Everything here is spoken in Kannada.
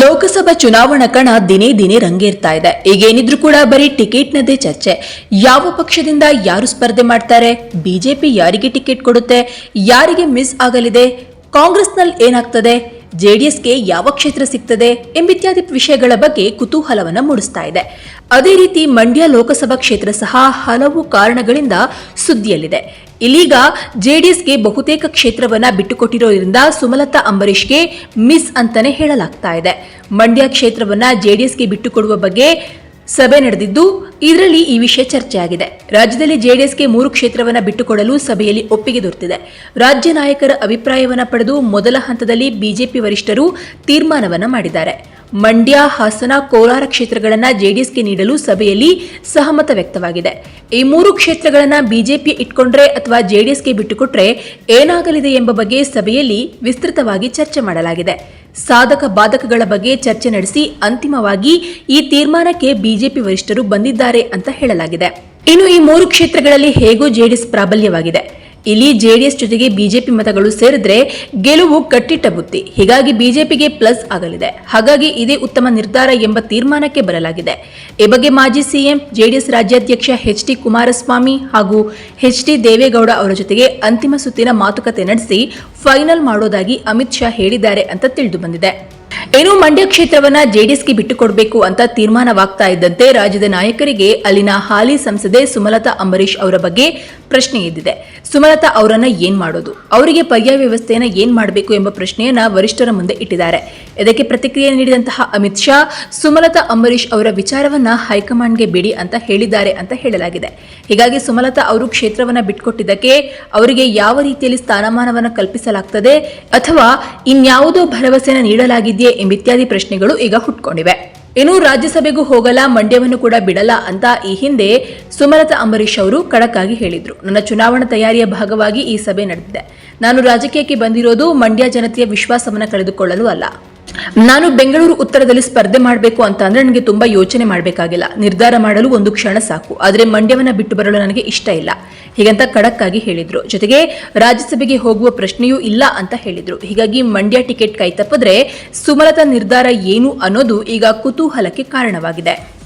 ಲೋಕಸಭಾ ಚುನಾವಣಾ ಕಣ ದಿನೇ ದಿನೇ ರಂಗೇರ್ತಾ ಇದೆ. ಈಗೇನಿದ್ರು ಕೂಡ ಬರೀ ಟಿಕೆಟ್ನದೇ ಚರ್ಚೆ. ಯಾವ ಪಕ್ಷದಿಂದ ಯಾರು ಸ್ಪರ್ಧೆ ಮಾಡ್ತಾರೆ? ಬಿಜೆಪಿ ಯಾರಿಗೆ ಟಿಕೆಟ್ ಕೊಡುತ್ತೆ? ಯಾರಿಗೆ ಮಿಸ್ ಆಗಲಿದೆ? ಕಾಂಗ್ರೆಸ್ನಲ್ಲಿ ಏನಾಗ್ತದೆ? ಜೆಡಿಎಸ್ಗೆ ಯಾವ ಕ್ಷೇತ್ರ ಸಿಗ್ತದೆ ಎಂಬಿತ್ಯಾದಿ ವಿಷಯಗಳ ಬಗ್ಗೆ ಕುತೂಹಲವನ್ನು ಮೂಡಿಸ್ತಾ ಇದೆ. ಅದೇ ರೀತಿ ಮಂಡ್ಯ ಲೋಕಸಭಾ ಕ್ಷೇತ್ರ ಸಹ ಹಲವು ಕಾರಣಗಳಿಂದ ಸುದ್ದಿಯಲ್ಲಿದೆ. ಇಲ್ಲೀಗ ಜೆಡಿಎಸ್ಗೆ ಬಹುತೇಕ ಕ್ಷೇತ್ರವನ್ನ ಬಿಟ್ಟುಕೊಟ್ಟಿರೋದ್ರಿಂದ ಸುಮಲತಾ ಅಂಬರೀಷ್ಗೆ ಮಿಸ್ ಅಂತಾನೆ ಹೇಳಲಾಗ್ತಾ ಇದೆ. ಮಂಡ್ಯ ಕ್ಷೇತ್ರವನ್ನ ಜೆಡಿಎಸ್ಗೆ ಬಿಟ್ಟುಕೊಡುವ ಬಗ್ಗೆ ಸಭೆ ನಡೆದಿದ್ದು, ಇದರಲ್ಲಿ ಈ ವಿಷಯ ಚರ್ಚೆಯಾಗಿದೆ. ರಾಜ್ಯದಲ್ಲಿ ಜೆಡಿಎಸ್ಗೆ ಮೂರು ಕ್ಷೇತ್ರವನ್ನು ಬಿಟ್ಟುಕೊಡಲು ಸಭೆಯಲ್ಲಿ ಒಪ್ಪಿಗೆ ದೊರೆತಿದೆ. ರಾಜ್ಯ ನಾಯಕರ ಅಭಿಪ್ರಾಯವನ್ನು ಪಡೆದು ಮೊದಲ ಹಂತದಲ್ಲಿ ಬಿಜೆಪಿ ವರಿಷ್ಠರು ತೀರ್ಮಾನವನ್ನು ಮಾಡಿದ್ದಾರೆ. ಮಂಡ್ಯ, ಹಾಸನ, ಕೋಲಾರ ಕ್ಷೇತ್ರಗಳನ್ನು ಜೆಡಿಎಸ್ಗೆ ನೀಡಲು ಸಭೆಯಲ್ಲಿ ಸಹಮತ ವ್ಯಕ್ತವಾಗಿದೆ. ಈ ಮೂರು ಕ್ಷೇತ್ರಗಳನ್ನು ಬಿಜೆಪಿ ಇಟ್ಕೊಂಡ್ರೆ ಅಥವಾ ಜೆಡಿಎಸ್ಗೆ ಬಿಟ್ಟುಕೊಟ್ರೆ ಏನಾಗಲಿದೆ ಎಂಬ ಬಗ್ಗೆ ಸಭೆಯಲ್ಲಿ ವಿಸ್ತೃತವಾಗಿ ಚರ್ಚೆ ಮಾಡಲಾಗಿದೆ. ಸಾಧಕ ಬಾಧಕಗಳ ಬಗ್ಗೆ ಚರ್ಚೆ ನಡೆಸಿ ಅಂತಿಮವಾಗಿ ಈ ತೀರ್ಮಾನಕ್ಕೆ ಬಿಜೆಪಿ ವರಿಷ್ಠರು ಬಂದಿದ್ದಾರೆ ಅಂತ ಹೇಳಲಾಗಿದೆ. ಇನ್ನು ಈ ಮೂರು ಕ್ಷೇತ್ರಗಳಲ್ಲಿ ಹೇಗೂ ಜೆಡಿಎಸ್ ಪ್ರಾಬಲ್ಯವಾಗಿದೆ. ಇಲ್ಲಿ ಜೆಡಿಎಸ್ ಜೊತೆಗೆ ಬಿಜೆಪಿ ಮತಗಳು ಸೇರಿದ್ರೆ ಗೆಲುವು ಕಟ್ಟಿಟ್ಟ ಬುತ್ತಿ. ಹೀಗಾಗಿ ಬಿಜೆಪಿಗೆ ಪ್ಲಸ್ ಆಗಲಿದೆ. ಹಾಗಾಗಿ ಇದೇ ಉತ್ತಮ ನಿರ್ಧಾರ ಎಂಬ ತೀರ್ಮಾನಕ್ಕೆ ಬರಲಾಗಿದೆ. ಈ ಬಗ್ಗೆ ಮಾಜಿ ಸಿಎಂ, ಜೆಡಿಎಸ್ ರಾಜ್ಯಾಧ್ಯಕ್ಷ ಎಚ್ ಡಿ ಕುಮಾರಸ್ವಾಮಿ ಹಾಗೂ ಎಚ್ ಡಿ ದೇವೇಗೌಡ ಅವರ ಜೊತೆಗೆ ಅಂತಿಮ ಸುತ್ತಿನ ಮಾತುಕತೆ ನಡೆಸಿ ಫೈನಲ್ ಮಾಡೋದಾಗಿ ಅಮಿತ್ ಶಾ ಹೇಳಿದ್ದಾರೆ ಅಂತ ತಿಳಿದು ಬಂದಿದೆ. ಏನು ಮಂಡ್ಯ ಕ್ಷೇತ್ರವನ್ನ ಜೆಡಿಎಸ್ಗೆ ಬಿಟ್ಟುಕೊಡಬೇಕು ಅಂತ ತೀರ್ಮಾನವಾಗ್ತಾ ಇದ್ದಂತೆ ರಾಜ್ಯದ ನಾಯಕರಿಗೆ ಅಲ್ಲಿನ ಹಾಲಿ ಸಂಸದೆ ಸುಮಲತಾ ಅಂಬರೀಶ್ ಅವರ ಬಗ್ಗೆ ಪ್ರಶ್ನೆ ಎದ್ದಿದೆ. ಸುಮಲತಾ ಅವರನ್ನ ಏನ್ ಮಾಡೋದು? ಅವರಿಗೆ ಪರ್ಯಾಯ ವ್ಯವಸ್ಥೆಯನ್ನ ಏನ್ ಮಾಡಬೇಕು ಎಂಬ ಪ್ರಶ್ನೆಯನ್ನ ವರಿಷ್ಠರ ಮುಂದೆ ಇಟ್ಟಿದ್ದಾರೆ. ಇದಕ್ಕೆ ಪ್ರತಿಕ್ರಿಯೆ ನೀಡಿದಂತಹ ಅಮಿತ್ ಶಾ, ಸುಮಲತಾ ಅಂಬರೀಶ್ ಅವರ ವಿಚಾರವನ್ನ ಹೈಕಮಾಂಡ್ಗೆ ಬಿಡಿ ಅಂತ ಹೇಳಿದ್ದಾರೆ ಅಂತ ಹೇಳಲಾಗಿದೆ. ಹೀಗಾಗಿ ಸುಮಲತಾ ಅವರು ಕ್ಷೇತ್ರವನ್ನ ಬಿಟ್ಕೊಟ್ಟಿದ್ದಕ್ಕೆ ಅವರಿಗೆ ಯಾವ ರೀತಿಯಲ್ಲಿ ಸ್ಥಾನಮಾನವನ್ನ ಕಲ್ಪಿಸಲಾಗ್ತದೆ ಅಥವಾ ಇನ್ಯಾವುದೋ ಭರವಸೆನ ನೀಡಲಾಗಿದೆಯೇ ಎಂಬಿತ್ಯಾದಿ ಪ್ರಶ್ನೆಗಳು ಈಗ ಹುಟ್ಕೊಂಡಿವೆ. ಇನ್ನು ರಾಜ್ಯಸಭೆಗೂ ಹೋಗಲ್ಲ, ಮಂಡ್ಯವನ್ನು ಕೂಡ ಬಿಡಲ್ಲ ಅಂತ ಈ ಹಿಂದೆ ಸುಮಲತಾ ಅಂಬರೀಶ್ ಅವರು ಖಡಕ್ಕಾಗಿ ಹೇಳಿದ್ರು. ನನ್ನ ಚುನಾವಣಾ ತಯಾರಿಯ ಭಾಗವಾಗಿ ಈ ಸಭೆ ನಡೆದಿದೆ. ನಾನು ರಾಜಕೀಯಕ್ಕೆ ಬಂದಿರೋದು ಮಂಡ್ಯ ಜನತೆಯ ವಿಶ್ವಾಸವನ್ನ ಕಳೆದುಕೊಳ್ಳಲು ಅಲ್ಲ. ನಾನು ಬೆಂಗಳೂರು ಉತ್ತರದಲ್ಲಿ ಸ್ಪರ್ಧೆ ಮಾಡಬೇಕು ಅಂತ ಅಂದ್ರೆ ನನಗೆ ತುಂಬಾ ಯೋಚನೆ ಮಾಡಬೇಕಾಗಿಲ್ಲ. ನಿರ್ಧಾರ ಮಾಡಲು ಒಂದು ಕ್ಷಣ ಸಾಕು. ಆದರೆ ಮಂಡ್ಯವನ್ನ ಬಿಟ್ಟು ಬರಲು ನನಗೆ ಇಷ್ಟ ಇಲ್ಲ. ಹೀಗಂತ ಖಡಕ್ಕಾಗಿ ಹೇಳಿದ್ರು. ಜೊತೆಗೆ ರಾಜ್ಯಸಭೆಗೆ ಹೋಗುವ ಪ್ರಶ್ನೆಯೂ ಇಲ್ಲ ಅಂತ ಹೇಳಿದ್ರು. ಹೀಗಾಗಿ ಮಂಡ್ಯ ಟಿಕೆಟ್ ಕೈತಪ್ಪಿದ್ರೆ ಸುಮಲತಾ ನಿರ್ಧಾರ ಏನು ಅನ್ನೋದು ಈಗ ಕುತೂಹಲಕ್ಕೆ ಕಾರಣವಾಗಿದೆ.